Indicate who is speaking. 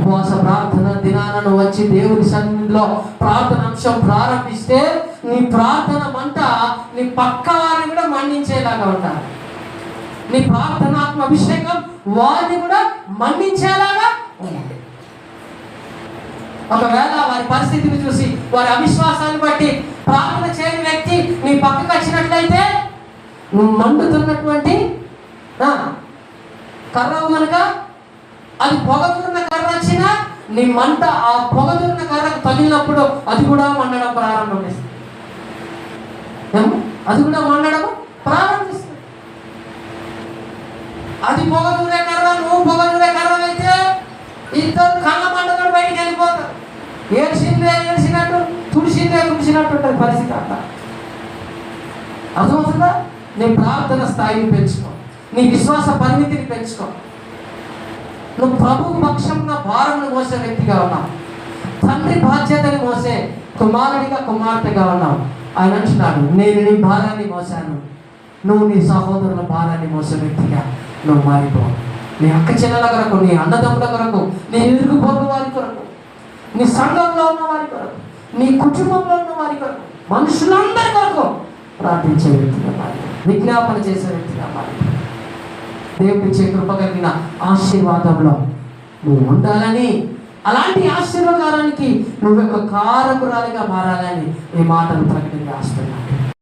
Speaker 1: ఉపవాస ప్రార్థన దినాలను వచ్చి దేవుని సన్నిధిలో ప్రార్థన అంశం ప్రారంభిస్తే నీ ప్రార్థన మంట నీ పక్క వారిని కూడా మన్నించేలాగా ఉండాలి. నీ ప్రార్థనాత్మ అభిషేకం వారిని కూడా మన్నించేలాగా ఉండాలి. ఒకవేళ వారి పరిస్థితిని చూసి వారి అవిశ్వాసాన్ని బట్టి ప్రార్థన చేయని వ్యక్తి నీ పక్కకు వచ్చినట్లయితే నువ్వు మండుతున్నటువంటి కర్ర కనుక అది పొగతున్న కర్ర నీ మంట ఆ పొగదున్న కర్రకు తగిలినప్పుడు అది కూడా మండడం ప్రారంభం చేస్తుంది అది కూడా మండడం ప్రారంభిస్తుంది. అది పొగదూరే కర్ర నువ్వు పొగదూరే కర్ర అయితే ఇద్దరు కళ్ళ మంటతో బయటికి వెళ్ళిపోతారు. ఏడ్చిందే ఏడ్చినట్టు తుడిచిందే తుడిచినట్టు ఉంటుంది పరిస్థితి అంట అర్థమవుతుందా? నీ ప్రార్థన స్థాయిని పెంచుకో. నీ విశ్వాస పరిమితిని పెంచుకో. నువ్వు ప్రభు పక్షంలో భారంను మోసే వ్యక్తిగా ఉన్నావు. తండ్రి బాధ్యతని మోసే కుమారుడిగా కుమార్తెగా ఉన్నావు. ఆయన అంటున్నాడు నేను నీ భారాన్ని మోసాను. నువ్వు నీ సహోదరుల భారాన్ని మోసే వ్యక్తిగా నువ్వు మారిపో నీ అక్క చెల్లెల కొరకు నీ అన్నదమ్ముల కొరకు నీ ఎదురుపోయిన వారి కొరకు నీ సంఘంలో ఉన్న వారి కొరకు నీ కుటుంబంలో ఉన్న వారి కొరకు మనుషులందరి కొరకు ప్రార్థించే వ్యక్తిగా మారి విజ్ఞాపన చేసే వ్యక్తిగా మారి. దేవుడి ఇచ్చే కృప కలిగిన ఆశీర్వాదంలో నువ్వు ఉండాలని. అలాంటి ఆశీర్వాదానికి నువ్వు ఒక కారకురాలిగా మారాలని ఈ మాటలు ప్రకటన రాస్తున్నాను